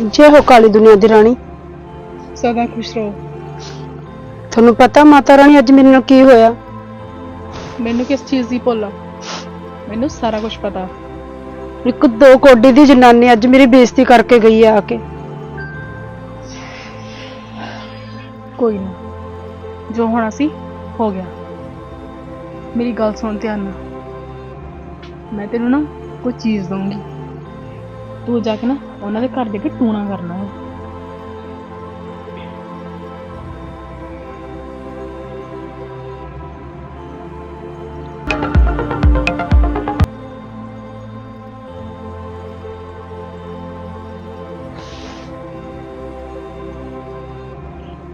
ਜੇ ਹੋ ਕਾਲੀ ਦੁਨੀਆ ਦੀ ਰਾਣੀ। ਸਦਾ ਖੁਸ਼ ਰਹੋ। ਤੁਹਾਨੂੰ ਪਤਾ ਮਾਤਾ ਰਾਣੀ ਅੱਜ ਮੇਰੇ ਨਾਲ ਕੀ ਹੋਇਆ? ਮੈਨੂੰ ਕਿਸ ਚੀਜ਼ ਦੀ ਭੁੱਲ ਆ? ਮੈਨੂੰ ਸਾਰਾ ਕੁਝ ਪਤਾ। ਇੱਕ ਦੋ ਕੋਡੀ ਦੀ ਜਨਾਨੀ ਅੱਜ ਮੇਰੀ ਬੇਇੱਜ਼ਤੀ ਕਰਕੇ ਗਈ ਆ ਆ ਕੇ। ਕੋਈ ਨਾ। ਜੋ ਹੋਣਾ ਸੀ ਹੋ ਗਿਆ। ਮੇਰੀ ਗੱਲ ਸੁਣ ਧਿਆਨ ਨਾਲ। ਮੈਂ ਤੈਨੂੰ ਨਾ ਕੋਈ ਚੀਜ਼ ਦਊਂਗੀ। ਤੂੰ ਜਾ ਕੇ ਨਾ ਉਹਨਾਂ ਦੇ ਘਰ ਦੇ ਕੇ ਟੂਣਾ ਕਰਨਾ ਹੈ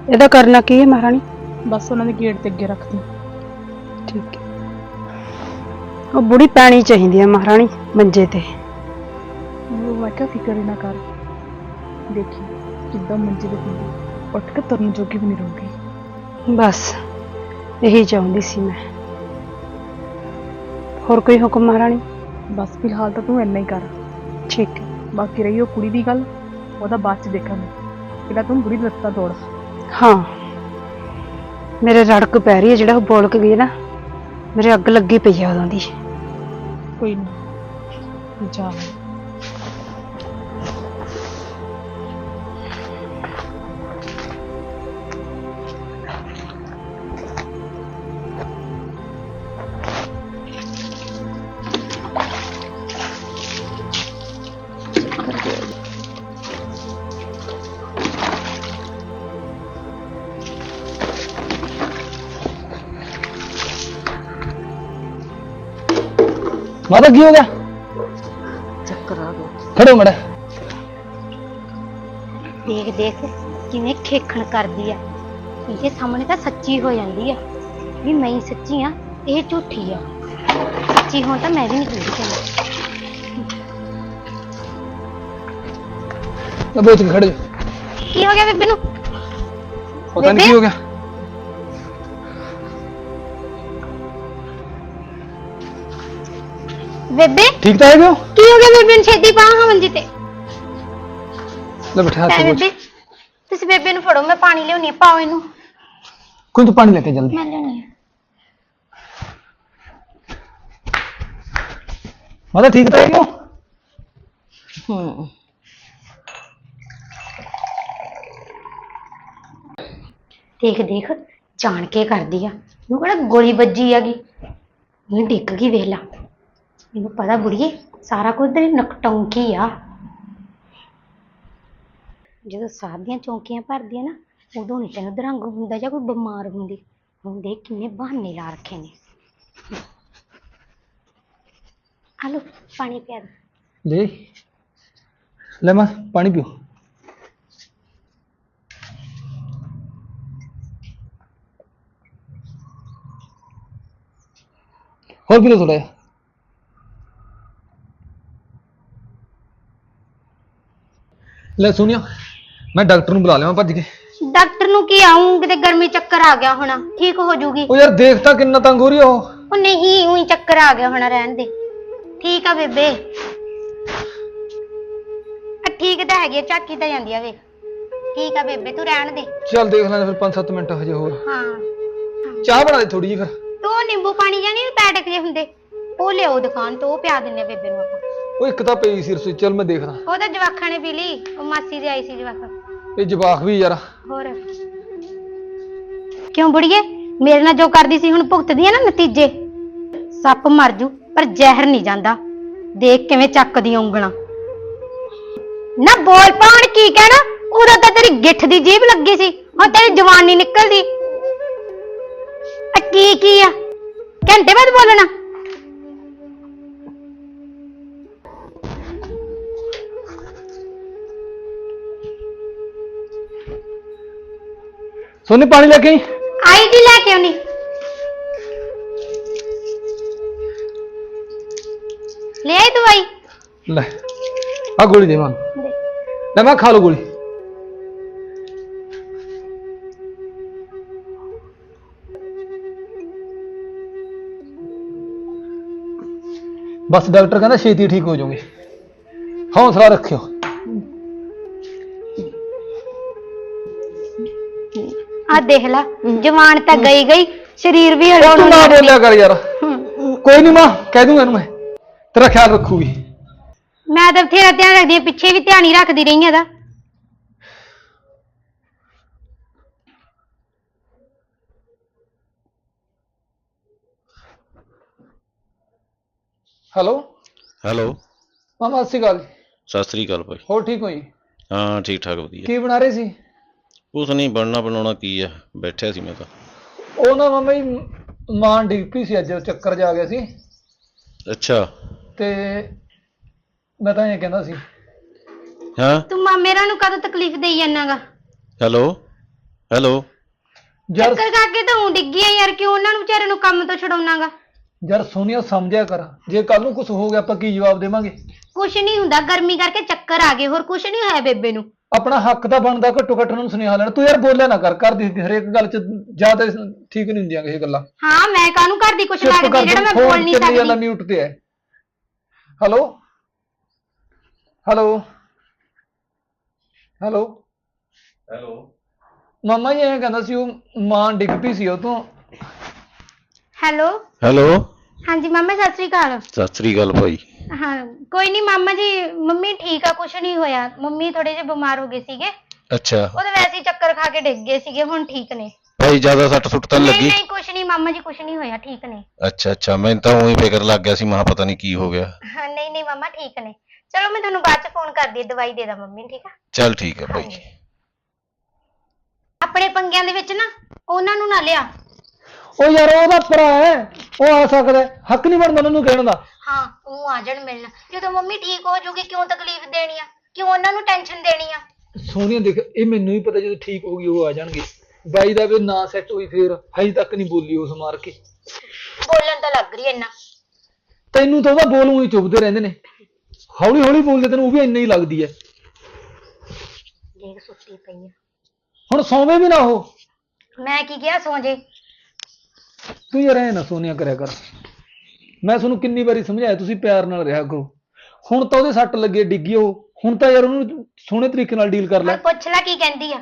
ਇਹਦਾ ਕਰਨਾ ਕੀ ਹੈ ਮਹਾਰਾਣੀ? ਬਸ ਉਹਨਾਂ ਦੇ ਗੇਟ ਤੇ ਅੱਗੇ ਰੱਖ ਦੇ ਠੀਕ ਹੈ। ਉਹ ਬੁੜੀ ਪੈਣੀ ਚਾਹੀਦੀ ਹੈ ਮਹਾਰਾਣੀ ਮੰਜੇ ਤੇ। ਮੈਂ ਕਿਹਾ ਫਿਕਰ ਹੀ ਨਾ ਕਰ। ਦੇਖੀ ਕਿੱਦਾਂ ਮੰਜੇ ਤੇ ਹੁੰਦੀ ਉੱਠ ਕੇ ਤੁਰਨ ਜੋਗੀ ਵੀ ਨਹੀਂ ਰਹੂਗੀ। ਬਸ ਇਹੀ ਚਾਹੁੰਦੀ ਸੀ ਮੈਂ। ਹੋਰ ਕੋਈ ਹੁਕਮ ਮਹਾਰਾਣੀ? ਬਸ ਫਿਲਹਾਲ ਤਾਂ ਤੂੰ ਇੰਨਾ ਹੀ ਕਰ। ਠੀਕ ਬਾਕੀ ਰਹੀ ਉਹ ਕੁੜੀ ਦੀ ਗੱਲ ਉਹਦਾ ਬਾਅਦ ਚ ਦੇਖਾਂਗੇ। ਪਹਿਲਾਂ ਤੂੰ ਦੀ ਲੱਤਾਂ ਤੋੜ ਹਾਂ। ਮੇਰੇ ਰੜਕ ਪੈ ਰਹੀ ਹੈ ਜਿਹੜਾ ਉਹ ਬੋਲ ਕੇ ਗਈ ਨਾ ਮੇਰੇ ਅੱਗ ਲੱਗੀ ਪਈ ਆ ਉਦੋਂ ਦੀ। ਕੋਈ ਨਹੀਂ ਜਾ। ਮਾਤਾ ਕੀ ਹੋ ਗਿਆ? ਚੱਕਰ ਆ ਗਿਆ। ਖੜੋ ਮੜਾ। ਦੇਖ ਦੇਖ ਕਿਵੇਂ ਖੇਖਣ ਕਰਦੀ ਆ। ਇਹਦੇ ਸਾਹਮਣੇ ਤਾਂ ਸੱਚੀ ਹੋ ਜਾਂਦੀ ਆ ਵੀ ਮੈਂ ਹੀ ਸੱਚੀ ਆ ਇਹ ਝੂਠੀ ਆ। ਸੱਚੀ ਹੋਣ ਤਾਂ ਮੈਂ ਵੀ ਨਹੀਂ ਕਹਿੰਦੀ ਬੋਚ ਕੇ ਖੜੇ ਕੀ ਹੋ ਗਿਆ ਬੇਬੇ ਨੂੰ? ਪਤਾ ਨਹੀਂ ਕੀ ਹੋ ਗਿਆ। ਬੇਬੇ? ਠੀਕ ਤਾਂ ਹੈਗੇ ਹੋ? ਕੀ ਹੋ ਗਿਆ ਬੇਬੇ ਨੂੰ ਛੇਤੀ ਪਾ ਹਾਂ ਮੰਜੀ ਤੇ? ਲੈ ਬਿਠਾ ਐ ਬੋਚ ਬੇਬੇ ਤੁਸੀਂ ਬੇਬੇ ਨੂੰ ਫੜੋ ਮੈਂ ਪਾਣੀ ਲਿਆਉਣੀ ਪਾਓ ਇਹਨੂੰ। ਕੋਈ ਤੂੰ ਪਾਣੀ ਲੈ ਕੇ ਜਲਦੀ ਮੈਂ ਲਿਆਉਣੀ ਮਾਤਾ ਠੀਕ ਤਾਂ ਹੈਗੇ ਹੋ? ਹੂੰ। ਦੇਖ ਦੇਖ ਜਾਣ ਕੇ ਕਰਦੀ ਆ। ਨੂੰ ਕਿਹੜਾ ਗੋਲੀ ਵੱਜੀ ਹੈਗੀ? ਇਹ ਡਿੱਗ ਗਈ ਵੇਖ ਲਾ। ਮੈਨੂੰ ਪਤਾ ਬੁੜੀਏ, ਸਾਰਾ ਕੁਝ ਤੇਰੀ ਨਕਟੌਂਕੀ ਆ। ਜਦੋਂ ਸਾਧ ਦੀਆਂ ਚੌਂਕੀਆਂ ਭਰਦੀਆਂ ਨਾ, ਉਦੋਂ ਨਹੀਂ ਤੈਨੂੰ ਦਰੰਗ ਹੁੰਦਾ ਜਾਂ ਕੋਈ ਬਿਮਾਰ ਹੁੰਦੀ। ਹੁਣ ਦੇਖ ਕਿੰਨੇ ਬਹਾਨੇ ਲਾ ਰੱਖੇ ਨੇ। ਹਲੋ ਪਾਣੀ ਪਿਆ ਦੇ। ਲੈ ਲੈ ਮਾਂ, ਪਾਣੀ ਪੀਓ। ਹੋਰ ਪੀ ਲਓ ਥੋੜਾ ਜਿਹਾ। ਲੈ ਸੁਣਿਓ ਮੈਂ ਡਾਕਟਰ ਨੂੰ ਬੁਲਾ ਲਿਆ ਭੱਜ ਕੇ। ਡਾਕਟਰ ਨੂੰ ਕੀ ਆਉਂ ਕਿਤੇ ਗਰਮੀ ਚੱਕਰ ਆ ਗਿਆ ਹੋਣਾ। ਠੀਕ ਹੋ ਜੂਗੀ ਉਹ ਯਾਰ ਦੇਖ ਤਾਂ ਕਿੰਨਾ ਤੰਗ ਹੋ ਰਹੀ ਆ ਉਹ। ਉਹ ਨਹੀਂ ਉਹੀ ਚੱਕਰ ਆ ਗਿਆ ਹੋਣਾ ਰਹਿਣ ਦੇ। ਠੀਕ ਆ ਬੇਬੇ। ਆ ਠੀਕ ਤਾਂ ਹੈਗੀ ਆ, ਝਾਕੀ ਤਾਂ ਜਾਂਦੀ ਆ ਵੇਖ। ਠੀਕ ਆ ਬੇਬੇ ਤੂੰ ਰਹਿਣ ਦੇ। ਚੱਲ ਦੇਖ ਲੈਂਦੇ ਫਿਰ 5-7 ਮਿੰਟ ਹਜੇ ਹੋਰ। ਹਾਂ। ਚਾਹ ਬਣਾ ਦੇ ਥੋੜੀ ਜਿਹੀ ਫਿਰ। ਤੂੰ ਨਿੰਬੂ ਪਾਣੀ ਜਾਂ ਨਹੀਂ ਪੈਟਕ ਜੇ ਹੁੰਦੇ। ਉਹ ਲਿਆਓ ਦੁਕਾਨ ਤੋਂ ਉਹ ਪਿਆ ਦਿੰਨੇ ਆ ਬੇਬੇ ਨੂੰ ਆਪਾਂ। ਉਹ ਇੱਕ ਤਾਂ ਪਈ ਸੀ ਰਸੋਈ ਚੱਲ ਮੈਂ ਦੇਖਦਾ। ਉਹ ਤਾਂ ਜਵਾਖਾਂ ਨੇ ਪੀ ਲਈ ਉਹ ਮਾਸੀ ਦੇ ਆਈ ਸੀ ਜਵਾਖਾ। ਇਹ ਜਵਾਖ ਵੀ ਯਾਰ। ਹੋਰ। ਕਿਉਂ ਬੁੜੀਏ? ਮੇਰੇ ਨਾਲ ਜੋ ਕਰਦੀ ਸੀ ਹੁਣ ਭੁਗਤਦੀ ਆ ਨਾ ਨਤੀਜੇ। ਸੱਪ ਮਰ ਜੂ ਪਰ ਜ਼ਹਿਰ ਨਹੀਂ ਜਾਂਦਾ। ਦੇਖ ਕਿਵੇਂ ਚੱਕਦੀਆਂ ਉਂਗਲਾਂ। ਨਾ ਬੋਲ ਪਾਉਣ ਕੀ ਕਹਿਣਾ? ਉਦੋਂ ਤਾਂ ਤੇਰੀ ਗਿੱਠ ਦੀ ਜੀਭ ਲੱਗੀ ਸੀ ਹੁਣ ਤੇਰੀ ਜਵਾਨੀ ਨਿਕਲਦੀ। ਆ ਕੀ ਕੀ ਆ? ਘੰਟੇ ਬਾਅਦ ਬੋਲਣਾ। ਸੋਨੀ ਪਾਣੀ ਲੈ ਕੇ ਆਈ? ਆਈ ਦੀ ਲੈ ਕੇ ਆਉਣੀ? ਲੈ ਆਈ ਦਵਾਈ? ਲੈ ਆ ਗੋਲੀ ਦੇ ਮਾਂ। ਦੇ। ਲੈ ਮੈਂ ਖਾ ਲਓ ਗੋਲੀ। ਬਸ ਡਾਕਟਰ ਕਹਿੰਦਾ ਛੇਤੀ ਠੀਕ ਹੋ ਜਾਓਗੇ। ਹੌਸਲਾ ਰੱਖਿਓ। ਆ ਦੇਖ ਲਾ ਜਵਾਨ ਤਾਂ ਗਈ ਗਈ ਸਰੀਰ ਵੀ ਹਲਾਉਣ ਤੂੰ ਨਾ ਬੋਲਿਆ ਕਰ ਯਾਰ। ਕੋਈ ਨਹੀਂ ਮਾਂ ਕਹਿ ਦੂੰਗਾ ਇਹਨੂੰ ਮੈਂ। ਤੇਰਾ ਖਿਆਲ ਰੱਖੂਗੀ। ਮੈਂ ਤਾਂ ਬਥੇਰਾ ਧਿਆਨ ਰੱਖਦੀ ਹਾਂ ਪਿੱਛੇ ਵੀ ਧਿਆਨ ਹੀ ਰੱਖਦੀ ਰਹੀ ਹਾਂ ਦਾ ਹੈਲੋ? ਹੈਲੋ। ਮਾਮਾ ਸਤਿ ਸ਼੍ਰੀ ਅਕਾਲ। ਜੀ ਸਤਿ ਸ੍ਰੀ ਅਕਾਲ ਭਾਈ। ਹੋਰ ਠੀਕ ਹੋ ਜੀ? ਹਾਂ ਠੀਕ ਠਾਕ ਵਧੀਆ। ਕੀ ਬਣਾ ਰਹੇ ਸੀ? ਕੁਛ ਨਹੀਂ ਬਣਨਾ ਬਣਾਉਣਾ ਕੀ ਆ? ਬੈਠਿਆ ਸੀ ਮੈਂ ਤਾਂ। ਉਹ ਨਾ ਮਾਮਾ ਜੀ ਮਾਂ ਡਿੱਗ ਪਈ ਸੀ ਅੱਜ ਉਹ ਚੱਕਰ ਜਾ ਗਿਆ ਸੀ। ਅੱਛਾ। ਤੇ ਮੈਂ ਤਾਂ ਇਹ ਕਹਿੰਦਾ ਸੀ। ਹਾਂ? ਤੂੰ ਮਾਮੇ ਰਾਂ ਨੂੰ ਕਦੋਂ ਤਕਲੀਫ ਦੇਈ ਜਾਣਾਗਾ? ਹੈਲੋ? ਹੈਲੋ? ਯਾਰ ਚੱਕਰ ਕਰਕੇ ਤਾਂ ਉਹ ਡਿੱਗੀ ਆ ਯਾਰ ਕਿਉਂ ਉਹਨਾਂ ਨੂੰ ਵਿਚਾਰੇ ਨੂੰ ਕੰਮ ਤੋਂ ਛਡਾਉਣਾਗਾ? ਯਾਰ ਸੋਨੀਆ ਸਮਝਿਆ ਕਰ। ਜੇ ਕੱਲ ਨੂੰ ਕੁਝ ਹੋ ਗਿਆ ਆਪਾਂ ਕੀ ਜਵਾਬ ਦੇਵਾਂਗੇ? ਕੁਛ ਨਹੀਂ ਹੁੰਦਾ ਗਰਮੀ ਕਰਕੇ ਚੱਕਰ ਆ ਗਏ ਹੋਰ ਕੁਛ ਨਹੀਂ ਹੋਇਆ ਬੇਬੇ ਨੂੰ। ਆਪਣਾ ਹੱਕ ਤਾਂ ਬਣਦਾ ਘੱਟੋ ਘੱਟ ਉਹਨਾਂ ਨੂੰ ਸੁਨੇਹਾ ਲੈਣਾ। ਤੂੰ ਯਾਰ ਬੋਲਿਆ ਨਾ ਕਰ ਕਰ ਦੀ ਹਰੇਕ ਗੱਲ 'ਚ ਜ਼ਿਆਦਾ ਠੀਕ ਨਹੀਂ ਹੁੰਦੀਆਂ ਇਹ ਗੱਲਾਂ। ਹਾਂ ਮੈਂ ਕਾਹਨੂੰ ਕਰਦੀ ਕੁਛ ਲੱਗਦੀ ਜਿਹੜਾ ਮੈਂ ਬੋਲ ਨਹੀਂ ਚੱਲੀ ਜਾਂਦਾ ਸਕਦੀ। ਮਿਊਟ ਤੇ ਹੈ। ਹੈਲੋ ਹੈਲੋ ਹੈਲੋ ਹੈਲੋ ਮਾਮਾ ਜੀ ਐਂ ਕਹਿੰਦਾ ਸੀ ਉਹ ਮਾਂ ਡਿੱਗ ਪਈ ਸੀ ਉਹ ਤੋਂ। ਹੈਲੋ ਹੈਲੋ ਹਾਂਜੀ ਮਾਮਾ ਸਤਿ ਸ੍ਰੀ ਅਕਾਲ। ਸਤਿ ਸ੍ਰੀ ਅਕਾਲ ਭਾਈ। ਹਾਂ ਕੋਈ ਨਹੀਂ ਮਾਮਾ ਜੀ ਮੰਮੀ ਠੀਕ ਆ ਕੁਛ ਨਹੀਂ ਹੋਇਆ। ਮੰਮੀ ਥੋੜੇ ਜਿਹਾ ਬਿਮਾਰ ਹੋ ਗਏ ਸੀਗੇ। ਅੱਛਾ। ਉਹ ਤਾਂ ਵੈਸੇ ਹੀ ਚੱਕਰ ਖਾ ਕੇ ਡਿੱਗ ਗਏ ਸੀਗੇ ਹੁਣ ਠੀਕ ਨੇ। ਭਾਈ ਜ਼ਿਆਦਾ ਸੱਟ ਸੁੱਟ ਤਾਂ ਨੀ ਨਹੀਂ ਲੱਗੀ? ਨਹੀਂ ਕੁਛ ਨਹੀਂ ਮਾਮਾ ਜੀ ਕੁਛ ਨਹੀਂ ਹੋਇਆ ਠੀਕ ਨੇ। ਅੱਛਾ ਅੱਛਾ ਮੈਨੂੰ ਤਾਂ ਉਹੀ ਫਿਕਰ ਲੱਗ ਗਿਆ ਸੀ ਮਹਾ ਪਤਾ ਨਹੀਂ ਕੀ ਹੋ ਗਿਆ। ਹਾਂ ਨਹੀਂ ਨਹੀਂ ਮਾਮਾ ਠੀਕ ਨੇ। ਚਲੋ ਮੈਂ ਤੁਹਾਨੂੰ ਬਾਅਦ ਚ ਫੋਨ ਕਰਦੀ ਹਾਂ ਦਵਾਈ ਦੇ ਦਾਂ ਮੰਮੀ ਨੂੰ ਠੀਕ ਆ? ਚੱਲ ਠੀਕ ਹੈ ਭਾਈ। ਆਪਣੇ ਪੰਗਿਆਂ ਦੇ ਵਿੱਚ ਨਾ ਉਹਨਾਂ ਨੂੰ ਨਾ ਲਿਆ। ਉਹ ਯਾਰ ਉਹਦਾ ਭਰਾ ਹੈ ਉਹ ਆ ਸਕਦਾ ਹੈ। ਹੱਕ ਨਹੀਂ ਬਣਦਾ ਉਹਨੂੰ ਕਹਿਣ ਦਾ। ਹਾਂ ਉਹ ਆ ਜਾਣ ਮਿਲਣ। ਜਦੋਂ ਮੰਮੀ ਠੀਕ ਹੋ ਜੂਗੀ ਕਿਉਂ ਤਕਲੀਫ ਦੇਣੀ ਆ? ਕਿਉਂ ਉਹਨਾਂ ਨੂੰ ਟੈਨਸ਼ਨ ਦੇਣੀ ਆ? ਸੋਨੀਆ ਦੇਖ ਇਹ ਮੈਨੂੰ ਹੀ ਪਤਾ ਜਦੋਂ ਠੀਕ ਹੋ ਗਈ ਉਹ ਆ ਜਾਣਗੇ। ਬਾਈ ਦਾ ਵੀ ਨਾ ਸੈੱਟ ਹੋਈ ਫੇਰ ਹਜੇ ਤੱਕ ਨਹੀਂ ਬੋਲੀ ਉਸ ਮਾਰ ਕੇ। ਬੋਲਣ ਤਾਂ ਲੱਗ ਰਹੀ ਐ ਤੈਨੂੰ ਤਾਂ ਉਹਦਾ ਬੋਲ ਹੀ ਚੁੱਭਦੇ ਰਹਿੰਦੇ ਨੇ। ਹੌਲੀ ਹੌਲੀ ਬੋਲਦੇ ਤੈਨੂੰ ਉਹ ਵੀ ਇੰਨਾ ਹੀ ਲੱਗਦੀ ਹੈ। ਦੇਖ ਸੁੱਤੀ ਪਈ ਆ। ਹੁਣ ਸੌਵੇਂ ਵੀ ਨਾ ਉਹ। ਮੈਂ ਕੀ ਕਿਹਾ ਸੌਂ ਜੇ? ਤੂੰ ਯਾਰ ਐ ਨਾ ਸੋਨੀਆ ਕਰਿਆ ਕਰ। ਮੈਂ ਤੁਹਾਨੂੰ ਕਿੰਨੀ ਵਾਰੀ ਸਮਝਾਇਆ, ਤੁਸੀਂ ਪਿਆਰ ਨਾਲ ਰਿਹਾ ਕਰੋ। ਹੁਣ ਤਾਂ ਉਹਦੇ ਸੱਟ ਲੱਗੇ, ਡਿੱਗੀ ਉਹ। ਹੁਣ ਤਾਂ ਯਾਰ ਉਹਨੂੰ ਸੋਹਣੇ ਤਰੀਕੇ ਨਾਲ ਡੀਲ ਕਰ ਲੈ। ਹੁਣ ਪੁੱਛ ਲੈ ਕੀ ਕਹਿੰਦੀ ਆ।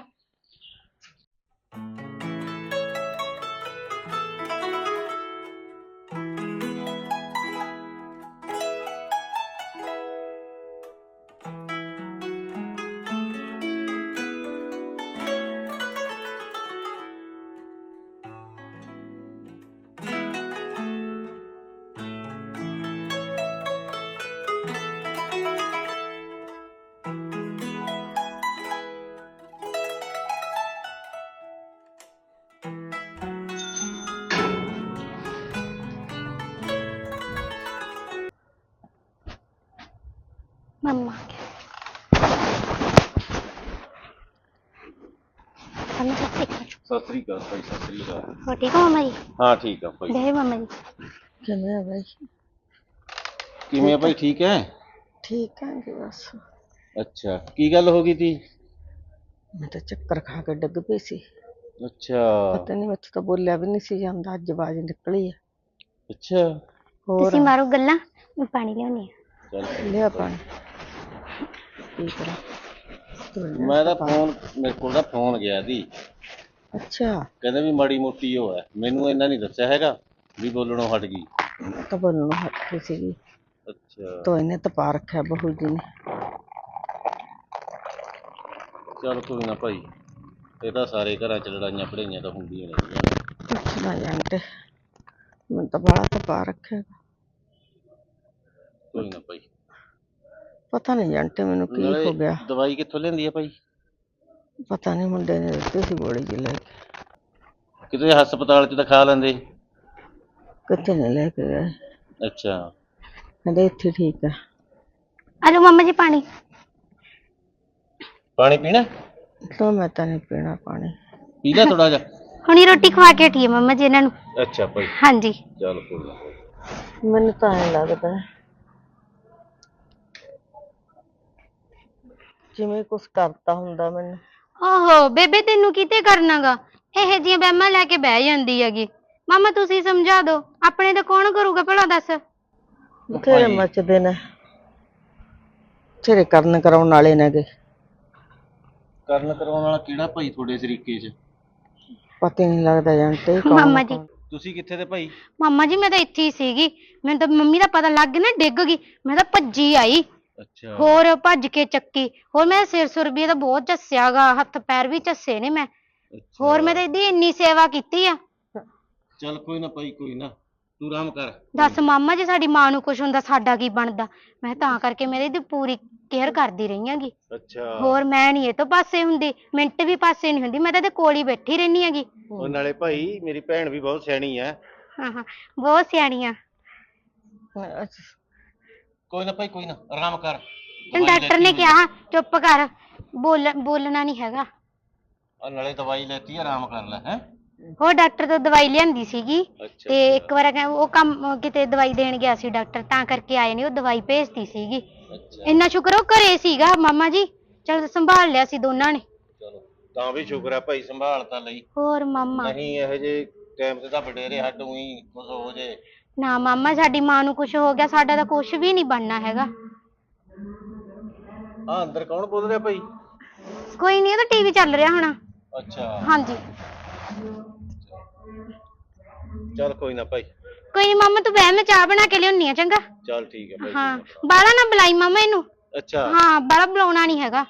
ਸ਼੍ਰੀ ਅਕਾਲ ਭਾਈ ਸਤਿ ਸ੍ਰੀ ਅਕਾਲ ਹੋ ਠੀਕ ਹੋ ਮੰਮਾ ਜੀ? ਹਾਂ ਠੀਕ ਆ ਭਾਈ। ਦੇ ਮੰਮਾ ਜੀ। ਕਿਵੇਂ ਆ ਬਾਈ? ਕਿਵੇਂ ਆ ਭਾਈ ਠੀਕ ਹੈ? ਠੀਕ ਆ ਜੀ ਬਸ। ਅੱਛਾ ਕੀ ਗੱਲ ਹੋ ਗਈ ਤੀ? ਮੈਂ ਤਾਂ ਚੱਕਰ ਖਾ ਕੇ ਡਿੱਗ ਪਈ ਸੀ। ਅੱਛਾ। ਪਤਾ ਨਹੀਂ ਮੈਥੋਂ ਤਾਂ ਬੋਲਿਆ ਵੀ ਨਹੀਂ ਸੀ ਜਾਂਦਾ ਅੱਜ ਆਵਾਜ਼ ਨਿਕਲੀ ਆ। ਅੱਛਾ। ਹੋਰ? ਤੁਸੀਂ ਮਾਰੋ ਗੱਲਾਂ ਮੈਂ ਪਾਣੀ ਲਿਆਉਣੀ ਆ ਚੱਲ ਲਿਆ ਪਾਣੀ। ਕੀ ਕਰਾਂ। ਮੈਂ ਤਾਂ ਫੋਨ ਮੇਰੇ ਕੋਲ ਤਾਂ ਫੋਨ ਗਿਆ ਸੀ ਅੱਛਾ। ਕਹਿੰਦੇ ਵੀ ਮਾੜੀ ਮੋਟੀ ਉਹ ਹੈ। ਮੈਨੂੰ ਇਹਨਾਂ ਨਹੀਂ ਦੱਸਿਆ ਹੈਗਾ ਵੀ ਬੋਲਣੋਂ ਹਟ ਗਈ। ਤਾਂ ਬੋਲਣੋਂ ਹਟ ਗਈ ਸੀਗੀ। ਅੱਛਾ। ਤੋ ਇਹਨੇ ਤਪਾ ਰੱਖਿਆ ਬਹੂ ਜੀ ਨੇ। ਚੱਲ ਕੋਈ ਨਾ ਭਾਈ। ਇਹ ਤਾਂ ਸਾਰੇ ਘਰਾਂ ਚ ਲੜਾਈਆਂ ਪੜਾਈਆਂ ਤਾਂ ਹੁੰਦੀਆਂ ਨੇ। ਪੁੱਛਣਾ ਜਾਂਟੇ ਮੈਂ ਤਾਂ ਬੜਾ ਤਪਾ ਰੱਖਿਆ। ਕੋਈ ਨਾ ਭਾਈ। ਪਤਾ ਨਹੀਂ ਜਾਂਟੇ ਮੈਨੂੰ ਕੀ ਨਾਲੇ ਹੋ ਗਿਆ। ਦਵਾਈ ਕਿੱਥੋਂ ਲੈਂਦੀ ਆ ਭਾਈ? ਪਤਾ ਨਹੀਂ ਮੁੰਡੇ ਨੇ ਦਿੱਤੀ ਸੀ ਗੋਲੀ ਜੀ ਲੈ ਕੇ। ਕਿਤੇ ਹਸਪਤਾਲ ਚ ਦਿਖਾ ਲੈਂਦੇ? ਕਿੱਥੇ ਨੇ ਲੈ ਕੇ ਗਏ। ਅੱਛਾ। ਕਹਿੰਦੇ ਇੱਥੇ ਠੀਕ ਆ। ਆ ਲਓ ਮੰਮਾ ਜੀ ਪਾਣੀ। ਪਾਣੀ ਪੀਣਾ? ਤਾਂ ਮੈਂ ਤਾਂ ਨਹੀਂ ਪੀਣਾ ਪਾਣੀ। ਪੀ ਲੈ ਥੋੜਾ ਜਿਹਾ। ਹੁਣੀ ਰੋਟੀ ਖਵਾ ਕੇ ਆ ਮੰਮਾ ਜੀ ਇਹਨਾਂ ਨੂੰ। ਅੱਛਾ ਭਾਈ। ਹਾਂਜੀ। ਚੱਲ ਕੋਈ ਨਾ। ਮੈਨੂੰ ਤਾਂ ਐਂ ਲੱਗਦਾ ਹੈ। ਜਿਵੇਂ ਕੁਛ ਕਰਤਾ ਹੁੰਦਾ ਮੈਨੂੰ। ਓਹੋ ਬੇਬੇ ਤੈਨੂੰ ਕਿਤੇ ਕਰਨਾਗਾ? ਇਹ ਜੀਆਂ ਬਹਿਮਾਂ ਲੈ ਕੇ ਬਹਿ ਜਾਂਦੀ ਹੈਗੀ। ਮਾਮਾ ਤੁਸੀਂ ਸਮਝਾ ਦਿਓ ਆਪਣੇ ਤਾਂ ਕੌਣ ਕਰੂਗਾ ਭਲਾ ਦੱਸ? ਬਥੇਰੇ ਮੱਚਦੇ ਨੇ। ਬਥੇਰੇ ਕਰਨ ਕਰਾਉਣ ਵਾਲੇ ਨੇਗੇ। ਕਰਨ ਕਰਾਉਣ ਵਾਲਾ ਕਿਹੜਾ ਭਾਈ ਤੁਹਾਡੇ ਤਰੀਕੇ ਚ? ਪਤਾ ਹੀ ਨਹੀਂ ਲੱਗਦਾ ਜਾਂਟੇ ਕੌਣ ਮਾਮਾ ਜੀ। ਤੁਸੀਂ ਕਿੱਥੇ ਤੇ ਭਾਈ? ਮਾਮਾ ਜੀ ਮੈਂ ਤਾਂ ਇੱਥੇ ਹੀ ਸੀਗੀ। ਮੈਨੂੰ ਤਾਂ ਮੰਮੀ ਦਾ ਪਤਾ ਲੱਗ ਗਿਆ ਨਾ ਡਿੱਗ ਗਈ। ਮੈਂ ਤਾਂ ਭੱਜੀ ਆਈ। ਅੱਛਾ। ਹੋਰ ਭੱਜ ਕੇ ਚੱਕੀ। ਹੋਰ ਮੈਂ ਸਿਰ ਸੁਰ ਵੀ ਇਹਦਾ ਬਹੁਤ ਝੱਸਿਆਗਾ ਹੱਥ ਪੈਰ ਵੀ ਝੱਸੇ ਨੇ ਮੈਂ। ਹੋਰ ਮੈਂ ਤਾਂ ਇਹਦੀ ਇੰਨੀ ਸੇਵਾ ਕੀਤੀ ਆ। ਚੱਲ ਕੋਈ ਨਾ ਭਾਈ ਕੋਈ ਨਾ। ਤੂੰ ਆਰਾਮ ਕਰ। ਦੱਸ ਮਾਮਾ ਜੀ ਸਾਡੀ ਮਾਂ ਨੂੰ ਕੁਝ ਹੁੰਦਾ ਸਾਡਾ ਕੀ ਬਣਦਾ? ਮੈਂ ਤਾਂ ਕਰਕੇ ਮੇਰੇ ਦੀ ਪੂਰੀ ਕੇਅਰ ਕਰਦੀ ਰਹੀ ਆਂਗੀ ਅੱਛਾ। ਹੋਰ ਮੈਂ ਨਹੀਂ ਇਹ ਤੋਂ ਪਾਸੇ ਹੁੰਦੀ। ਮਿੰਟ ਵੀ ਪਾਸੇ ਨਹੀਂ ਹੁੰਦੀ। ਮੈਂ ਤਾਂ ਇਹਦੇ ਕੋਲ ਹੀ ਬੈਠੀ ਰਹਿੰਦੀ ਆਂਗੀ ਉਹ ਨਾਲੇ ਭਾਈ ਮੇਰੀ ਭੈਣ ਵੀ ਬਹੁਤ ਸਿਆਣੀ ਆ। ਹਾਂ ਹਾਂ। ਬਹੁਤ ਸਿਆਣੀ ਆ। ਕੋਈ ਨਾ ਭਾਈ ਕੋਈ ਨਾ ਆਰਾਮ ਕਰ। ਤੈਨੂੰ ਦਵਾਈ ਡਾਕਟਰ ਨੇ ਕਿਹਾ ਚੁੱਪ ਕਰ ਬੋਲ ਬੋਲਣਾ ਨਹੀਂ ਹੈਗਾ। ਆ ਨਾਲੇ ਦਵਾਈ ਲੈਤੀ ਆਰਾਮ ਕਰ ਲੈ ਹੈ? ਹੋਰ ਡਾਕਟਰ ਤੋਂ ਦਵਾਈ ਲਿਆਂਦੀ ਸੀਗੀ ਅੱਛਾ ਤੇ ਇੱਕ ਵਾਰ ਕਹਿ- ਉਹ ਕੰਮ ਕਿਤੇ ਦਵਾਈ ਦੇਣ ਗਿਆ ਸੀ ਡਾਕਟਰ ਤਾਂ ਕਰਕੇ ਆਏ ਨਹੀਂ ਉਹ ਦਵਾਈ ਭੇਜਤੀ ਸੀਗੀ। ਅੱਛਾ। ਇੰਨਾ ਸ਼ੁਕਰ ਉਹ ਘਰੇ ਸੀਗਾ ਮਾਮਾ ਜੀ। ਚਲ ਸੰਭਾਲ ਲਿਆ ਸੀ ਦੋਨਾਂ ਨੇ। ਚਲੋ ਤਾਂ ਵੀ ਸ਼ੁਕਰ ਆ ਭਾਈ ਸੰਭਾਲ ਤਾਂ ਲਈ। ਹੋਰ ਮਾਮਾ। ਨਹੀਂ ਇਹੋ ਜੇ ਟਾਈਮ ਤੇ ਤਾਂ ਵਡੇਰੇ ਹੱਡ ਉਹੀ ਕੁਝ ਹੋ ਜੇ। ਨਾ ਮਾਮਾ ਸਾਡੀ ਮਾਂ ਨੂੰ ਕੁਝ ਹੋ ਗਿਆ ਸਾਡਾ ਤਾਂ ਕੁਝ ਵੀ ਨਹੀਂ ਬਣਨਾ ਹੈਗਾ। ਆ ਅੰਦਰ ਕੌਣ ਬੋਲ ਰਿਹਾ ਭਾਈ? ਕੋਈ ਨਹੀਂ ਉਹ ਤਾਂ ਟੀਵੀ ਚੱਲ ਰਿਹਾ ਹੋਣਾ। ਅੱਛਾ। ਹਾਂਜੀ। ਚੱਲ ਕੋਈ ਨਾ ਭਾਈ। ਕੋਈ ਨੀ ਮਾਮਾ ਤੂੰ ਬਹਿ ਮੈਂ ਚਾਹ ਬਣਾ ਕੇ ਲਿਆਉਣੀ ਆ ਚੰਗਾ? ਚੱਲ ਠੀਕ ਹੈ ਭਾਈ ਹਾਂ ਬਾਲਾ ਨਾ ਬੁਲਾਈ ਮਾਮਾ ਇਹਨੂੰ। ਅੱਛਾ। ਹਾਂ ਬਾਲਾ ਬੁਲਾਉਣਾ ਨਹੀਂ ਹੈਗਾ।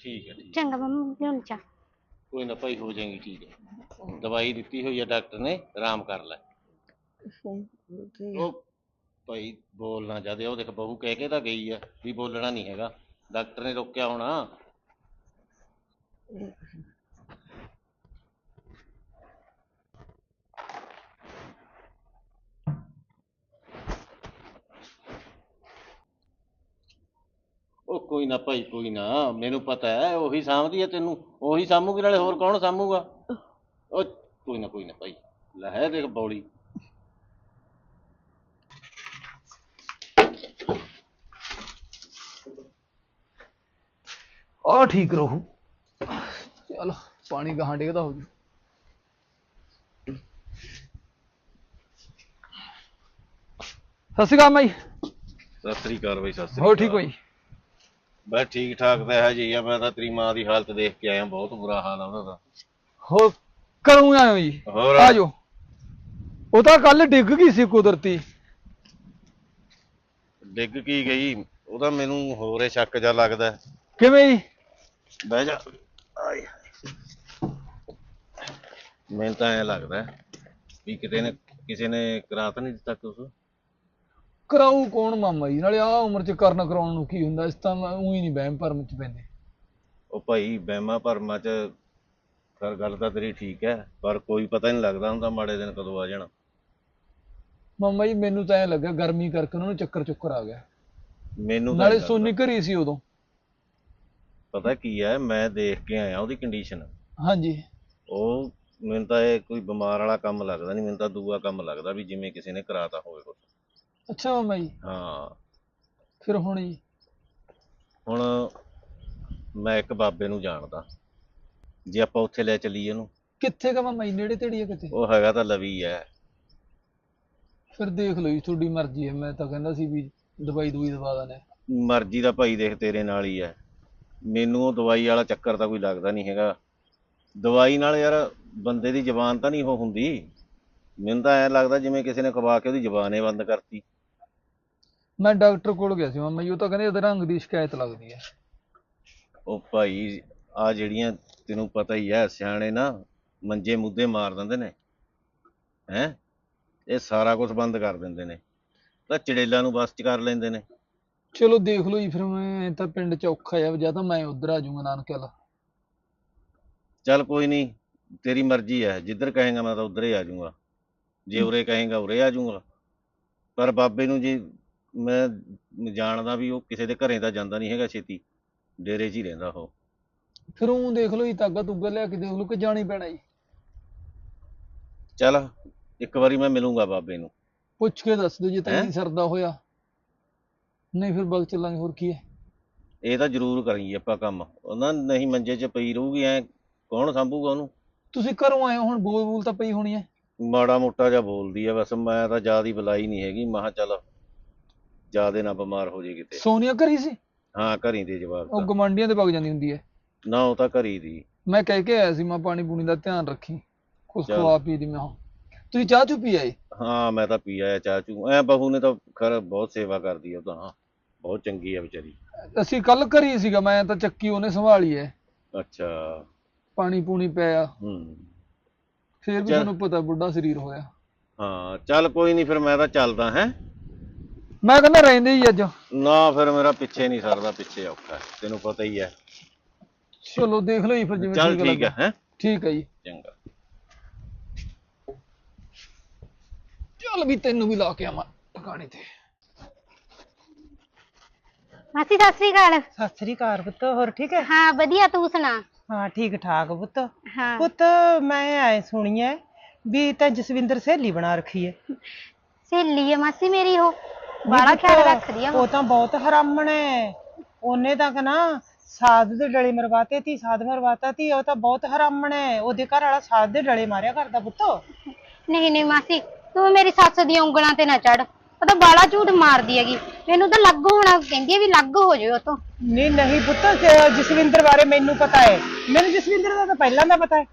ਠੀਕ ਹੈ ਠੀਕ ਚੰਗਾ ਮਾਮਾ ਲਿਆਉਣੀ ਚਾਹ। ਕੋਈ ਨਾ ਭਾਈ ਹੋ ਜਾਏਗੀ ਠੀਕ ਹੈ ਦਵਾਈ ਦਿੱਤੀ ਹੋਈ ਹੈ ਡਾਕਟਰ ਨੇ ਆਰਾਮ ਕਰ ਲੈ। ਉਹ ਭਾਈ ਬੋਲਣਾ ਚਾਹਦੇ ਉਹ ਦੇਖ ਬਹੂ ਕਹਿ ਕੇ ਤਾਂ ਗਈ ਆ ਵੀ ਬੋਲਣਾ ਨਹੀਂ ਹੈਗਾ। ਡਾਕਟਰ ਨੇ ਰੋਕਿਆ ਹੋਣਾ। ਉਹ ਕੋਈ ਨਾ ਭਾਈ ਕੋਈ ਨਾ ਮੈਨੂੰ ਪਤਾ ਹੈ ਉਹੀ ਸਾਂਭਦੀ ਹੈ ਤੈਨੂੰ। ਉਹੀ ਸਾਂਭੂਗੀ ਨਾਲੇ ਹੋਰ ਕੌਣ ਸਾਂਭੂਗਾ? ਉਹ ਕੋਈ ਨਾ ਕੋਈ ਨਾ ਭਾਈ। ਲੈ ਹੈ ਦੇਖ ਬੌਲੀ। ਆ ਠੀਕ ਰਹੂ। ਚਲ ਪਾਣੀ ਗਾਹਾਂ ਡੇਗਦਾ ਹੋ ਜੂ ਸਤਿ ਸ਼੍ਰੀ ਅਕਾਲ ਮਾਈ। ਸਤਿ ਸ੍ਰੀ ਅਕਾਲ ਬਈ ਸਤਿ ਸ੍ਰੀ ਹੋਰ ਠੀਕ ਹੋ ਜੀ? ਬਸ ਠੀਕ ਠਾਕ ਤਾਂ ਹੈ ਜੀ ਆ ਮੈਂ ਤਾਂ ਤੇਰੀ ਮਾਂ ਦੀ ਹਾਲਤ ਦੇਖ ਕੇ ਆਇਆ ਬਹੁਤ ਬੁਰਾ ਹਾਲ ਆ ਉਹਦਾ ਤਾਂ। ਹੋਰ ਕਰੂੰ ਆਇਓ ਜੀ ਹੋਰ। ਆ ਜਾਓ। ਉਹ ਤਾਂ ਕੱਲ ਡਿੱਗ ਗਈ ਸੀ ਕੁਦਰਤੀ। ਡਿੱਗ ਕੀ ਗਈ? ਉਹਦਾ ਮੈਨੂੰ ਹੋਰੇ ਸ਼ੱਕ ਜਾ ਲੱਗਦਾ। ਹੈ। ਕਿਵੇਂ ਜੀ? ਬਹਿ ਜਾ। ਆਏ ਮੈਨੂੰ ਤਾਂ ਐ ਲੱਗਦਾ ਵੀ ਕਿਤੇ ਨੇ ਕਿਸੇ ਨੇ ਕਰਾ ਤਾਂ ਨਹੀਂ ਦਿੱਤਾ ਕੁਛ ਕਰਾਊ ਕੌਣ ਮਾਮਾ ਜੀ? ਨਾਲੇ ਆ ਉਮਰ ਚ ਕਰਨ ਕਰਾਉਣ ਨੂੰ ਕੀ ਹੁੰਦਾ? ਇਸ ਤਾਂ ਉਹੀ ਨਹੀਂ ਵਹਿਮ ਭਰਮ ਚ ਪੈਂਦੇ। ਉਹ ਭਾਈ ਬਹਿਮਾ ਭਰਮਾਂ ਚ ਕਰ ਗੱਲ ਤਾਂ ਤੇਰੀ ਠੀਕ ਹੈ ਪਰ ਕੋਈ ਪਤਾ ਨਹੀਂ ਲੱਗਦਾ ਹੁੰਦਾ ਮਾੜੇ ਦਿਨ ਕਦੋਂ ਆ ਜਾਣ। ਮਾਮਾ ਜੀ ਮੈਨੂੰ ਤਾਂ ਐ ਲੱਗਾ ਗਰਮੀ ਕਰਕੇ ਉਹਨਾਂ ਨੂੰ ਚੱਕਰ ਚੁੱਕਰ ਆ ਗਿਆ। ਮੈਨੂੰ ਤਾਂ ਨਾਲੇ ਸੋਨੀ। ਘਰੀ ਸੀ ਉਦੋਂ। ਪਤਾ ਕੀ ਹੈ ਮੈਂ ਦੇਖ ਕੇ ਆਇਆ ਉਹਦੀ ਕੰਡੀਸ਼ਨ ਹਾਂਜੀ। ਉਹ ਮੈਨੂੰ ਤਾਂ ਇਹ ਕੋਈ ਬਿਮਾਰ ਵਾਲਾ ਕੰਮ ਲੱਗਦਾ ਨਹੀਂ ਮੈਨੂੰ ਤਾਂ ਦੂਆ ਕੰਮ ਲੱਗਦਾ ਵੀ ਜਿਵੇਂ ਕਿਸੇ ਨੇ ਕਰਾਤਾ ਹੋਵੇ ਕੁਛ। ਅੱਛਾ ਮਾਮਾ ਜੀ। ਹਾਂ। ਫਿਰ ਹੁਣ ਜੀ? ਹੁਣ ਮੈਂ ਇੱਕ ਬਾਬੇ ਨੂੰ ਜਾਣਦਾ ਜੇ ਆਪਾਂ ਉੱਥੇ ਲੈ ਚੱਲੀਏ ਉਹਨੂੰ। ਕਿੱਥੇ ਗਾ ਮਾਮਾ ਜੀ ਨੇੜੇ ਤੇੜੀ ਆ ਕਿਤੇ? ਉਹ ਹੈਗਾ ਤਾਂ ਲਵੀ ਹੈ। ਫਿਰ ਦੇਖ ਲਓ ਜੀ ਤੁਹਾਡੀ ਮਰਜ਼ੀ ਹੈ। ਮੈਂ ਤਾਂ ਕਹਿੰਦਾ ਸੀ ਵੀ ਦਵਾਈ ਦਵਾਈ ਦਵਾ ਦਾਂ ਮਰਜ਼ੀ ਦਾ ਭਾਈ ਦੇਖ ਤੇਰੇ ਨਾਲ ਹੀ ਹੈ। ਮੈਨੂੰ ਉਹ ਦਵਾਈ ਵਾਲਾ ਚੱਕਰ ਤਾਂ ਕੋਈ ਲੱਗਦਾ ਨਹੀਂ ਹੈਗਾ। ਦਵਾਈ ਨਾਲ ਯਾਰ ਬੰਦੇ ਦੀ ਜ਼ਬਾਨ ਤਾਂ ਨਹੀਂ ਉਹ ਹੁੰਦੀ। ਮੈਨੂੰ ਤਾਂ ਐਂ ਲੱਗਦਾ ਜਿਵੇਂ ਕਿਸੇ ਨੇ ਖਵਾ ਕੇ ਉਹਦੀ ਜ਼ਬਾਨ ਹੀ ਬੰਦ ਕਰਤੀ। ਮੈਂ ਡਾਕਟਰ ਕੋਲ ਗਿਆ ਸੀ ਮਾਮਾ ਜੀ ਉਹ ਤਾਂ ਕਹਿੰਦੇ ਇਹਦੇ ਰੰਗ ਦੀ ਸ਼ਿਕਾਇਤ ਲੱਗਦੀ ਹੈ। ਉਹ ਭਾਈ ਆ ਜਿਹੜੀਆਂ ਤੈਨੂੰ ਪਤਾ ਹੀ ਹੈ ਸਿਆਣੇ ਨਾ ਮੰਜੇ ਮੁੱਦੇ ਮਾਰ ਦਿੰਦੇ ਨੇ। ਹੈ? ਇਹ ਸਾਰਾ ਕੁਝ ਬੰਦ ਕਰ ਦਿੰਦੇ ਨੇ। ਤਾਂ ਚੜੇਲਾਂ ਨੂੰ ਬਸ ਚ ਕਰ ਲੈਂਦੇ ਨੇ। ਚਲੋ ਦੇਖ ਲਓ ਜੀ ਫਿਰ ਮੈਂ ਤਾਂ ਪਿੰਡ ਚ ਔਖਾ ਆ ਜਾਂ ਤਾਂ ਮੈਂ ਉਧਰ ਆ ਜਾਊਂਗਾ ਨਾਨਕਿਆਲ ਚੱਲ ਕੋਈ ਨਹੀਂ ਤੇਰੀ ਮਰਜ਼ੀ ਹੈ ਜਿੱਧਰ ਕਹੇਗਾ ਮੈਂ ਤਾਂ ਉਧਰ ਹੀ ਆ ਜਾਊਂਗਾ। ਜੇ ਉਰੇ ਕਹੇਗਾ ਉਰੇ ਆ ਜਾਊਂਗਾ। ਪਰ ਬਾਬੇ ਨੂੰ ਜੇ ਮੈਂ ਜਾਣਦਾ ਵੀ ਉਹ ਕਿਸੇ ਦੇ ਘਰੇ ਤਾਂ ਜਾਂਦਾ ਨਹੀਂ ਹੈਗਾ ਛੇਤੀ ਡੇਰੇ 'ਚ ਹੀ ਰਹਿੰਦਾ ਉਹ। ਫਿਰ ਉਹ ਦੇਖ ਲਓ ਜੀ ਤਾਗਾ ਤੁਗਾ ਲਿਆ ਕੇ ਦੇਖ ਲਓ ਕਿ ਜਾਣੀ ਪੈਣਾ ਜੀ। ਚੱਲ ਇੱਕ ਵਾਰੀ ਮੈਂ ਮਿਲੂੰਗਾ ਬਾਬੇ ਨੂੰ। ਪੁੱਛ ਕੇ ਦੱਸ ਦਿਓ ਜੇ ਤਾਂ ਹੈਂ? ਨਹੀਂ ਸਰਦਾ ਹੋਇਆ। ਨਹੀਂ ਫਿਰ ਬਗ ਚੱਲਾਂਗੇ ਹੋਰ ਕੀ ਹੈ? ਇਹ ਤਾਂ ਜ਼ਰੂਰ ਕਰੀਏ ਆਪਾਂ ਕੰਮ। ਉਹਨਾਂ ਨਹੀਂ ਮੰਜੇ 'ਚ ਪਈ ਰਹੂਗੀ ਐ ਕੌਣ ਸੰਭੂਗਾ ਉਹਨੂੰ? ਤੁਸੀਂ ਘਰੋਂ ਆਏ ਹੋ ਹੁਣ ਬੋਲ ਬੋਲ ਤਾਂ ਪਈ ਹੋਣੀ ਹੈ। ਮਾੜਾ ਮੋਟਾ ਜਿਹਾ ਬੋਲਦੀ ਆ ਬਸ ਮੈਂ ਤਾਂ ਜ਼ਿਆਦਾ ਹੀ ਬੁਲਾਈ ਨਹੀਂ ਹੈਗੀ। ਮਹਾ ਚੱਲ ਜ਼ਿਆਦੇ ਨਾ ਬਿਮਾਰ ਹੋ ਜੇ ਕਿਤੇ। ਸੋਨੀਆ ਘਰੀ ਸੀ? ਹਾਂ ਘਰੀ ਦੇ ਜਵਾਬ ਉਹ ਤਾਂ ਗਮੰਡੀਆਂ ਦੇ ਵਗ ਜਾਂਦੀ ਹੁੰਦੀ ਹੈ। ਨਾ ਉਹ ਤਾਂ ਘਰੀ ਦੀ। ਮੈਂ ਕਹਿ ਕੇ ਆਇਆ ਸੀ ਮੈਂ ਪਾਣੀ ਪੂਣੀ ਦਾ ਧਿਆਨ ਰੱਖੀ। ਕੁਛ ਚੱਲ। ਖਵਾ ਪੀ ਦੀ ਮੈਂ ਕਿਹਾ। ਤੁਸੀਂ ਚਾਹ ਚੁ ਪੀ ਆਏ? ਹਾਂ ਮੈਂ ਤਾਂ ਪੀ ਆਇਆ ਚਾਹ ਚੂ ਐ ਬਹੂ ਨੇ ਤਾਂ ਖਰ ਬਹੁਤ ਸੇਵਾ ਕਰਦੀ ਆ ਉਹ ਤਾਂ ਬਹੁਤ ਚੰਗੀ ਆ ਵਿਚਾਰੀ। ਅਸੀਂ ਕੱਲ ਘਰੀ ਸੀਗਾ ਮੈਂ ਤਾਂ ਚੱਕੀ ਉਹਨੇ ਸੰਭਾਲੀ ਐ। ਅੱਛਾ। ਪਾਣੀ ਪੂਣੀ ਪਿਆ। ਹੂੰ। ਫੇਰ ਵੀ ਚੱਲ। ਤੁਹਾਨੂੰ ਪਤਾ ਬੁੱਢਾ ਸਰੀਰ ਹੋਇਆ। ਹਾਂ ਚੱਲ ਕੋਈ ਨਹੀਂ ਫਿਰ ਮੈਂ ਤਾਂ ਚੱਲਦਾ ਹੈ? ਮੈਂ ਕਹਿੰਦਾ ਰਹਿੰਦੇ ਹੀ ਅੱਜ। ਨਾ ਫਿਰ ਮੇਰਾ ਪਿੱਛੇ ਨਹੀਂ ਸਰਦਾ ਪਿੱਛੇ ਔਖਾ ਹੈ, ਤੈਨੂੰ ਪਤਾ ਹੀ ਹੈ। ਚਲੋ ਦੇਖ ਲਓ ਜੀ ਫਿਰ ਜਿਵੇਂ ਚੱਲ ਠੀਕ ਠੀਕ ਹੈ ਲੱਗਾ। ਹੈ? ਠੀਕ ਹੈ ਜੀ। ਚੰਗਾ। ਚੱਲ ਵੀ ਤੈਨੂੰ ਵੀ ਲਾ ਕੇ ਆਵਾਂ ਟਿਕਾਣੇ ਤੇ। ਮਾਸੀ ਸਤਿ ਸ੍ਰੀ ਅਕਾਲ। ਸਤਿ ਸ੍ਰੀ ਅਕਾਲ ਪੁੱਤ ਹੋਰ ਠੀਕ ਹੈ? ਹਾਂ ਵਧੀਆ ਤੂੰ ਸੁਣਾ? ਹਾਂ ਠੀਕ ਠਾਕ ਪੁੱਤ। ਹਾਂ। ਪੁੱਤ ਮੈਂ ਐ ਸੁਣੀਐ ਵੀ ਤਾਂ ਜਸਵਿੰਦਰ ਸਹੇਲੀ ਬਣਾ ਰੱਖੀ ਐ। ਸਹੇਲੀ ਆ ਮਾਸੀ ਮੇਰੀ ਉਹ। ਨੀ ਬਾਲਾ ਪੁੱਤ, ਖਿਆਲ ਰੱਖਦੀ ਆ ਉਹ। ਤਾਂ ਬਹੁਤ ਹਰਾਮਣ ਐ। ਉਹਨੇ ਤਾਂ ਕਹਣਾ ਸਾਧ ਦੇ ਡਲੇ ਮਰਵਾਤੇ ਤੀ ਸਾਧ ਮਰਵਾਤਾ ਤੀ ਉਹ ਤਾਂ ਬਹੁਤ ਹਰਾਮਣ ਐ। ਉਹਦੇ ਘਰ ਵਾਲਾ ਸਾਧ ਦੇ ਡਲੇ ਮਾਰਿਆ ਕਰਦਾ ਪੁੱਤ। ਨਹੀਂ ਨਹੀਂ ਮਾਸੀ ਤੂੰ ਮੇਰੀ ਸੱਸ ਦੀਆਂ ਉਂਗਲਾਂ ਤੇ ਨਾ ਚੜ ਉਹ ਤਾਂ ਬਾਲਾ ਝੂਠ ਮਾਰਦੀ ਹੈਗੀ। ਮੈਨੂੰ ਤਾਂ ਲੱਗ ਹੋਣਾ ਕਹਿੰਦੀ ਹੈ ਵੀ ਲੱਗ ਹੋ ਜਾਓ ਉਹ ਤੋਂ ਨਹੀਂ ਨਹੀਂ ਪੁੱਤ ਜ- ਜਸਵਿੰਦਰ ਬਾਰੇ ਮੈਨੂੰ ਪਤਾ ਹੈ। ਮੈਨੂੰ ਜਸਵਿੰਦਰ ਦਾ ਤਾਂ ਪਹਿਲਾਂ ਦਾ ਪਤਾ ਹੈ।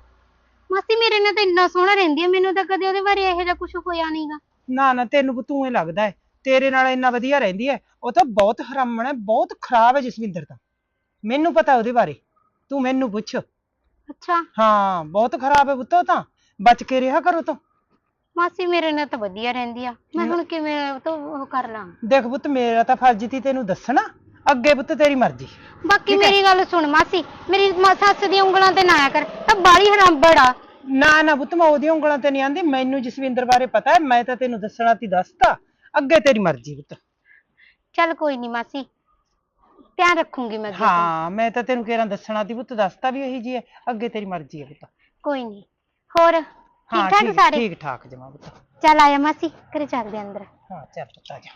ਮਾਸੀ ਮੇਰੇ ਨਾਲ ਤਾਂ ਇੰਨਾ ਸੋਹਣਾ ਰਹਿੰਦੀ ਹੈ ਮੈਨੂੰ ਤਾਂ ਕਦੇ ਉਹਦੇ ਬਾਰੇ ਇਹੋ ਜਿਹਾ ਕੁਝ ਹੋਇਆ ਨਹੀਂਗਾ ਨਾ ਨਾ ਤੈਨੂੰ ਤੂੰ ਇਹ ਲੱਗਦਾ ਹੈ। ਤੇਰੇ ਨਾਲ ਇੰਨਾ ਵਧੀਆ ਰਹਿੰਦੀ ਹੈ। ਉਹ ਤਾਂ ਬਹੁਤ ਹਰਾਮਣ ਹੈ ਬਹੁਤ ਖਰਾਬ ਹੈ ਜਸਵਿੰਦਰ ਤਾਂ। ਮੈਨੂੰ ਪਤਾ ਉਹਦੇ ਬਾਰੇ। ਤੂੰ ਮੈਨੂੰ ਪੁੱਛ। ਅੱਛਾ। ਹਾਂ ਬਹੁਤ ਖਰਾਬ ਹੈ ਪੁੱਤ ਉਹ ਤਾਂ। ਬਚ ਕੇ ਰਿਹਾ ਕਰੋ ਤਾਂ। ਮਾਸੀ ਮੇਰੇ ਨਾਲ ਤਾਂ ਵਧੀਆ ਰਹਿੰਦੀ ਆ। ਮੈਂ ਹੁਣ ਕਿਵੇਂ ਉਹ ਤੋਂ ਉਹ ਕਰ ਲਾਂ? ਦੇਖ ਪੁੱਤ ਮੇਰਾ ਤਾਂ ਫਰਜ਼ ਸੀ ਤੈਨੂੰ ਦੱਸਣਾ। ਅੱਗੇ ਪੁੱਤ ਤੇਰੀ ਮਰਜ਼ੀ। ਬਾਕੀ ਮੇਰੀ ਗੱਲ ਸੁਣ ਮਾਸੀ ਮੇਰੀ ਮ- ਸੱਸ ਦੀਆਂ ਉਂਗਲਾਂ ਤੇ ਨਾ ਆਇਆ ਕਰ ਤਾਂ ਬਾਲੀ ਹਰਾਂਬੜ ਆ ਨਾ ਨਾ ਪੁੱਤ ਮੈਂ ਉਹਦੀਆਂ ਉਂਗਲਾਂ ਤੇ ਨਹੀਂ ਆਂਦੀ ਮੈਨੂੰ ਜਸਵਿੰਦਰ ਬਾਰੇ ਪਤਾ ਹੈ ਮੈਂ ਤਾਂ ਤੈਨੂੰ ਦੱਸਣਾ ਤੀ ਦੱਸਤਾ। ਅੱਗੇ ਤੇਰੀ ਮਰਜ਼ੀ ਪੁੱਤ। ਚੱਲ ਕੋਈ ਨਹੀਂ ਮਾਸੀ ਧਿਆਨ ਰੱਖੂੰਗੀ ਮੈਂ ਅੱਗੇ ਤੋਂ। ਹਾਂ ਮੈਂ ਤਾਂ ਤੈਨੂੰ ਕਿਹੜਾ ਦੱਸਣਾ ਤੀ ਪੁੱਤ ਦੱਸਤਾ ਵੀ ਇਹੀ ਜੀ ਹੈ ਅੱਗੇ ਤੇਰੀ ਮਰਜ਼ੀ ਹੈ ਪੁੱਤ। ਕੋਈ ਨਹੀਂ ਹੋਰ? ਹਾਂ ਠੀਕ ਠਾਕ ਸਾਰੇ? ਠੀਕ ਠਾਕ ਜਮਾ ਪੁੱਤ। ਚੱਲ ਆਇਆ ਮਾਸੀ ਘਰੇ ਚੱਲਦੇ ਆਂ ਅੰਦਰ। ਹਾਂ ਚੱਲ ਪੁੱਤ ਆ ਜਾ।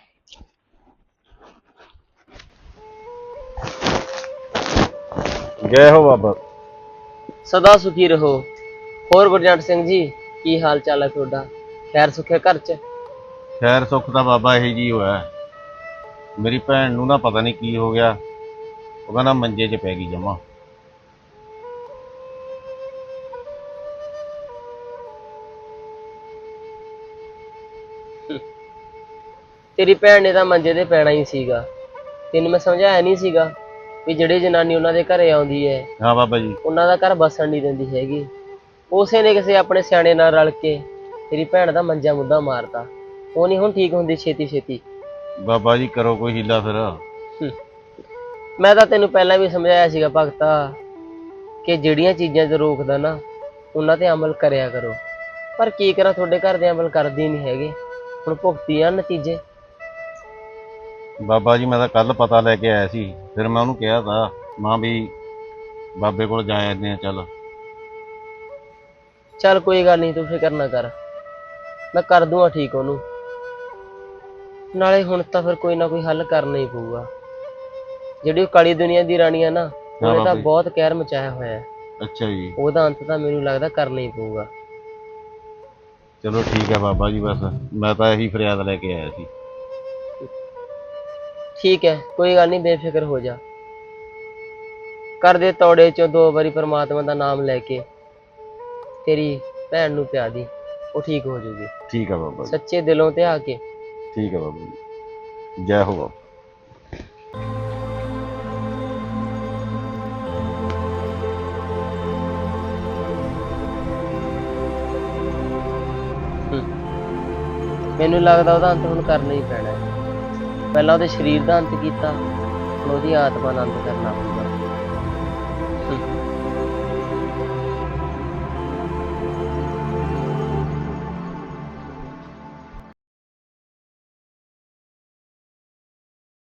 ਜੈ ਹੋ ਬਾਬਾ? ਸਦਾ ਸੁਖੀ ਰਹੋ। ਹੋਰ ਗੁਰਜੰਟ ਸਿੰਘ ਜੀ ਕੀ ਹਾਲ ਚਾਲ ਹੈ ਤੁਹਾਡਾ? ਖੈਰ ਸੁਖੇ ਘਰ ਚ? ਖੈਰ ਸੁੱਖ ਦਾ ਬਾਬਾ ਇਹੀ ਜੀ ਹੋਇਆ। ਹੈ। ਮੇਰੀ ਭੈਣ ਨੂੰ ਨਾ ਪਤਾ ਨਹੀਂ ਕੀ ਹੋ ਗਿਆ। ਉਹ ਕਹਿੰਦਾ ਮੰਜੇ 'ਚ ਪੈ ਗਈ ਜਮਾ। ਤੇਰੀ ਭੈਣ ਨੇ ਤਾਂ ਮੰਜੇ ਤੇ ਪੈਣਾ ਹੀ ਸੀਗਾ। ਤੈਨੂੰ ਮੈਂ ਸਮਝਾਇਆ ਨਹੀਂ ਸੀਗਾ ਵੀ ਜਿਹੜੀ ਜਨਾਨੀ ਉਹਨਾਂ ਦੇ ਘਰੇ ਆਉਂਦੀ ਹੈ ਹਾਂ ਬਾਬਾ ਜੀ। ਉਹਨਾਂ ਦਾ ਘਰ ਬਸਣ ਨਹੀਂ ਦਿੰਦੀ ਹੈਗੀ। ਉਸੇ ਨੇ ਕਿਸੇ ਆਪਣੇ ਸਿਆਣੇ ਨਾਲ ਰਲ ਕੇ ਤੇਰੀ ਭੈਣ ਦਾ ਮੰਜਾ ਮੁੱਦਾ ਮਾਰਤਾ। ਉਹ ਨਹੀਂ ਹੁਣ ਠੀਕ ਹੁੰਦੀ ਛੇਤੀ ਛੇਤੀ। ਬਾਬਾ ਜੀ ਕਰੋ ਕੋਈ ਹੀਲਾ ਫਿਰ। ਮੈਂ ਤਾਂ ਤੈਨੂੰ ਪਹਿਲਾਂ ਵੀ ਸਮਝਾਇਆ ਸੀਗਾ ਭਗਤਾ ਕਿ ਜਿਹੜੀਆਂ ਚੀਜ਼ਾਂ ਤੇ ਰੋਕਦਾ ਨਾ ਉਹਨਾਂ ਤੇ ਅਮਲ ਕਰਿਆ ਕਰੋ। ਪਰ ਕੀ ਕਰਾਂ ਤੁਹਾਡੇ ਘਰ ਦੇ ਅਮਲ ਕਰਦੇ ਨਹੀਂ ਹੈਗੇ। ਹੁਣ ਭੁਗਤੀ ਆ ਨਤੀਜੇ। ਬਾਬਾ ਜੀ ਮੈਂ ਤਾਂ ਕੱਲ ਪਤਾ ਲੈ ਕੇ ਆਇਆ ਸੀ। ਫਿਰ ਮੈਂ ਉਹਨੂੰ ਕਿਹਾ ਤਾ ਮਾਂ ਵੀ ਬਾਬੇ ਕੋਲ ਜਾ ਆਉਂਦੇ ਆ ਚੱਲ। ਚੱਲ ਕੋਈ ਗੱਲ ਨਹੀਂ ਤੂੰ ਫਿਕਰ ਨਾ ਕਰ। ਮੈਂ ਕਰ ਦੂੰਗਾ ਠੀਕ ਉਹਨੂੰ। ਨਾਲੇ ਹੁਣ ਤਾਂ ਫਿਰ ਕੋਈ ਨਾ ਕੋਈ ਹੱਲ ਕਰਨਾ ਹੀ ਪਊਗਾ। ਜਿਹੜੀ ਉਹ ਕਾਲੀ ਦੁਨੀਆ ਦੀ ਰਾਣੀ ਆ ਨਾ ਉਹਨੇ ਤਾਂ ਬਾਬਾ। ਬਹੁਤ ਕਹਿਰ ਮਚਾਇਆ ਹੋਇਆ। ਹੈ ਅੱਛਾ ਜੀ। ਉਹਦਾ ਅੰਤ ਤਾਂ ਮੈਨੂੰ ਲੱਗਦਾ ਕਰਨਾ ਹੀ ਪਊਗਾ। ਚਲੋ ਠੀਕ ਹੈ ਬਾਬਾ ਜੀ ਬਸ ਮੈਂ ਤਾਂ ਇਹੀ ਫਰਿਆਦ ਲੈ ਕੇ ਆਇਆ ਸੀ। ਠੀਕ ਹੈ ਕੋਈ ਗੱਲ ਨਹੀਂ ਬੇਫਿਕਰ ਹੋ ਜਾ। ਕਰ ਦੇ ਤੋੜੇ ਚੋਂ ਦੋ ਵਾਰੀ ਪ੍ਰਮਾਤਮਾ ਦਾ ਨਾਮ ਲੈ ਕੇ ਤੇਰੀ ਭੈਣ ਨੂੰ ਪਿਆ ਦੀ ਉਹ ਠੀਕ ਹੋ ਜਾਊਗੀ ਠੀਕ ਹੈ ਬਾਬਾ ਜੀ। ਸੱਚੇ ਦਿਲੋਂ ਤੇ ਆ ਕੇ। ਠੀਕ ਹੈ ਬਾਬਾ ਜੀ। ਜੈ ਹੋ ਬਾਬਾ ਮੈਨੂੰ ਲੱਗਦਾ ਉਹਦਾ ਅੰਤ ਹੁਣ ਕਰਨਾ ਹੀ ਪੈਣਾ ਹੈ। ਪਹਿਲਾਂ ਉਹਦੇ ਸਰੀਰ ਦਾ ਅੰਤ ਕੀਤਾ, ਹੁਣ ਉਹਦੀ ਆਤਮਾ ਦਾ ਅੰਤ ਕਰਨਾ।